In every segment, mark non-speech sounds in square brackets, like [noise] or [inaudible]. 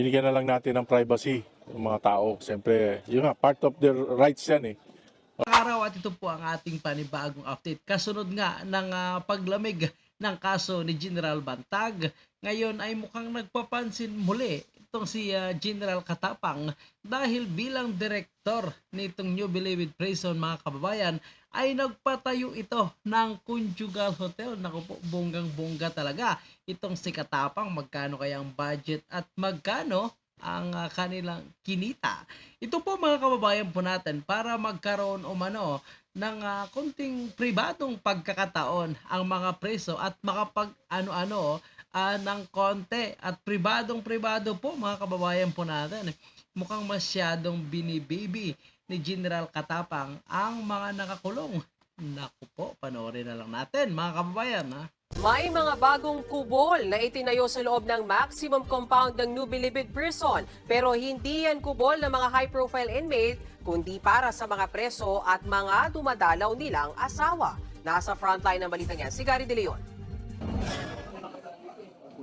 Binigyan na lang natin ng privacy ng mga tao. Siyempre, yun nga, part of their rights yan eh. araw at ito po ang ating panibagong update. Kasunod nga ng ah, paglamig ng kaso ni General Bantag, ngayon ay mukhang nagpapansin muli itong si ah, General Katapang dahil bilang direktor nitong New Bilibid Prison mga kababayan ay nagpatayo ito ng conjugal hotel. Naku po, bonggang-bongga talaga. Itong si Katapang, magkano kaya ang budget at magkano ang ah, kanilang kinita. Ito po mga kababayan po natin para magkaroon umano ng ah, konting pribadong pagkakataon ang mga preso at makapag ano-ano ah, ng konti at pribadong pribado po mga kababayan po natin. Mukhang masyadong binibibi ni General Katapang ang mga nakakulong. Naku po, panoorin na lang natin mga kababayan ha. May mga bagong kubol na itinayo sa loob ng maximum compound ng New Bilibid Prison. Pero hindi yan kubol ng mga high-profile inmate, kundi para sa mga preso at mga dumadalaw nilang asawa. Nasa frontline ng balitang yan, si Gary De Leon.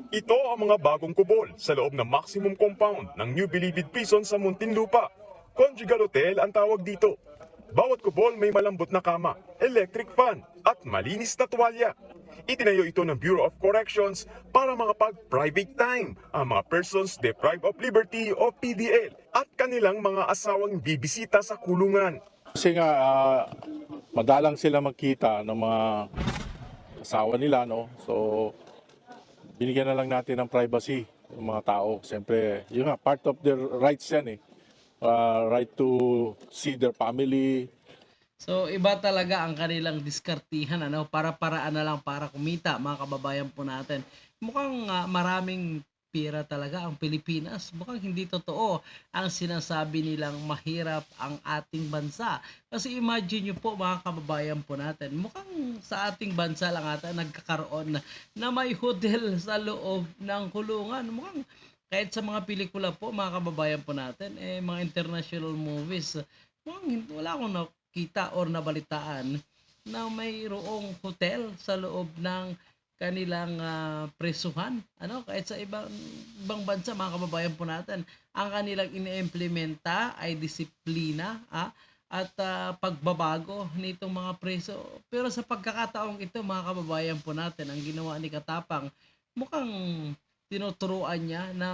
Ito ang mga bagong kubol sa loob ng maximum compound ng New Bilibid Prison sa Muntinlupa. Conjugal Hotel ang tawag dito. Bawat kubol may malambot na kama, electric fan at malinis na tuwalya. Itinayo ito ng Bureau of Corrections para makapag-private time ang mga persons deprived of liberty o PDL at kanilang mga asawang bibisita sa kulungan. Kasi nga, ah, madalang sila magkita ng mga asawa nila, no? So, binigyan na lang natin ng privacy ng mga tao. Siyempre, yun nga, part of their rights yan eh. Ah, right to see their family, So iba talaga ang kanilang diskartihan ano para paraan na lang para kumita mga kababayan po natin. Mukhang ah, maraming pira talaga ang Pilipinas. Mukhang hindi totoo ang sinasabi nilang mahirap ang ating bansa. Kasi imagine nyo po mga kababayan po natin, mukhang sa ating bansa lang ata nagkakaroon na, na may hotel sa loob ng kulungan. Mukhang kahit sa mga pelikula po mga kababayan po natin, eh mga international movies, hindi- wala akong nakita or nabalitaan na mayroong hotel sa loob ng kanilang ah, presuhan. Ano, kahit sa ibang ibang bansa mga kababayan po natin, ang kanilang iniimplementa ay disiplina ah, at ah, pagbabago nitong mga preso. Pero sa pagkakataong ito mga kababayan po natin, ang ginawa ni Katapang mukhang tinuturuan niya na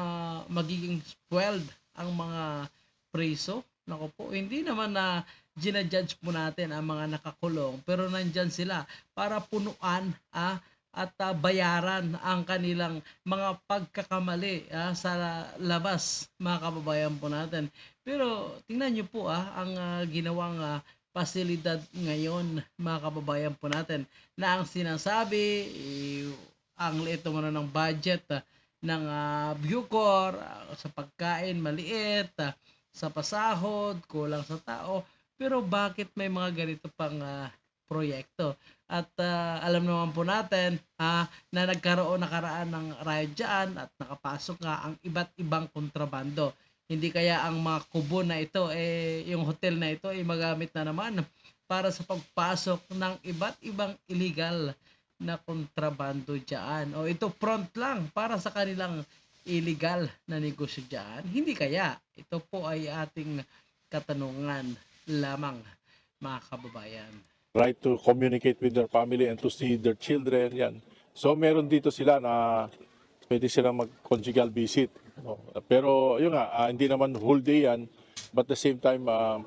magiging spoiled ang mga preso. Nako po, hindi naman na ginajudge po natin ang mga nakakulong pero nandyan sila para punuan ah, at ah, bayaran ang kanilang mga pagkakamali ah, sa labas mga kababayan po natin. Pero tingnan nyo po ah, ang ah, ginawang ah, pasilidad ngayon mga kababayan po natin na ang sinasabi eh, ang liit naman ng budget ah, ng uh, Bucor ah, sa pagkain maliit ah, sa pasahod kulang sa tao. Pero bakit may mga ganito pang ah, proyekto? At ah, alam naman po natin ah, na nagkaroon nakaraan ng riot dyan at nakapasok nga ang iba't ibang kontrabando. Hindi kaya ang mga kubo na ito eh yung hotel na ito ay magamit na naman para sa pagpasok ng iba't ibang illegal na kontrabando dyan. O ito front lang para sa kanilang illegal na negosyo dyan. Hindi kaya. Ito po ay ating katanungan lamang mga kababayan. right to communicate with their family and to see their children, yan. So meron dito sila na pwede silang mag-conjugal visit. Pero yun nga, ah, hindi naman whole day yan, but the same time, ah,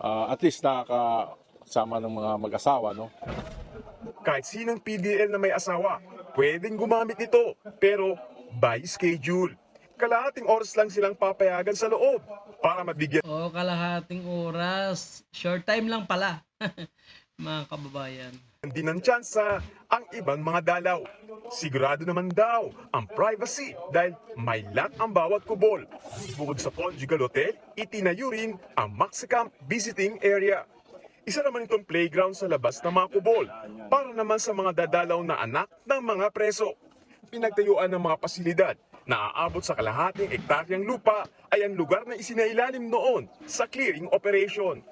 ah, at least nakakasama ng mga mag-asawa, no? Kahit sinong PDL na may asawa, pwedeng gumamit nito, pero by schedule. Kalahating oras lang silang papayagan sa loob para mabigyan O kalahating oras, short time lang pala [laughs] mga kababayan. din ng tsansa ang ibang mga dalaw. Sigurado naman daw ang privacy dahil may lock ang bawat kubol. Bukod sa conjugal hotel, itinayo rin ang Maxicamp Visiting Area. Isa naman itong playground sa labas ng mga kubol para naman sa mga dadalaw na anak ng mga preso. Pinagtayuan ng mga pasilidad na aabot sa kalahating ektaryang lupa ay ang lugar na isinailalim noon sa clearing operation.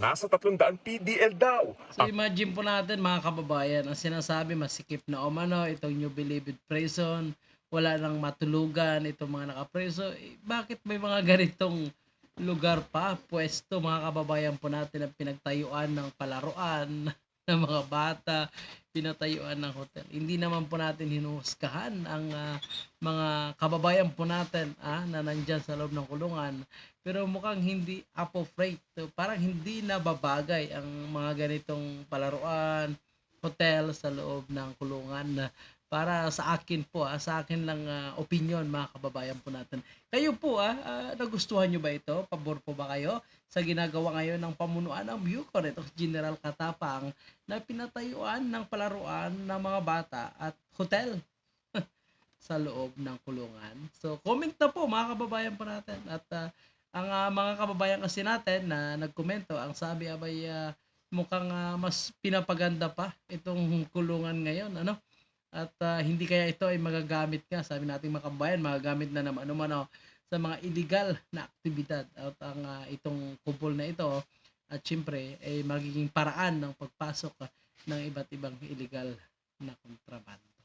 Nasa 300 PDL daw So imagine po natin mga kababayan, ang sinasabi masikip na umano itong New Bilibid Prison, wala nang matulugan itong mga nakapreso. Eh, bakit may mga ganitong lugar pa, pwesto mga kababayan po natin ang pinagtayuan ng palaruan [laughs] ng mga bata, pinatayuan ng hotel. Hindi naman po natin hinuhuskahan ang ah, mga kababayan po natin ah, na nandyan sa loob ng kulungan. Pero mukhang hindi. So, parang hindi nababagay ang mga ganitong palaruan, hotel sa loob ng kulungan para sa akin po, ah, sa akin lang ah, opinion mga kababayan po natin. Kayo po, ah, ah, nagustuhan nyo ba ito? Pabor po ba kayo sa ginagawa ngayon ng pamunuan ng Bucor, itong General Katapang na pinatayuan ng palaruan ng mga bata at hotel [laughs] sa loob ng kulungan. So, comment na po mga kababayan po natin. At ah, ang ah, mga kababayan kasi natin na nagkomento, ang sabi abay ah, mukhang ah, mas pinapaganda pa itong kulungan ngayon. Ano? At ah, hindi kaya ito ay magagamit nga, sabi nating mga kababayan, magagamit na naman ano sa mga illegal na aktibidad. At ang ah, itong kupol na ito, at syempre, ay magiging paraan ng pagpasok ah, ng iba't ibang illegal na kontrabando.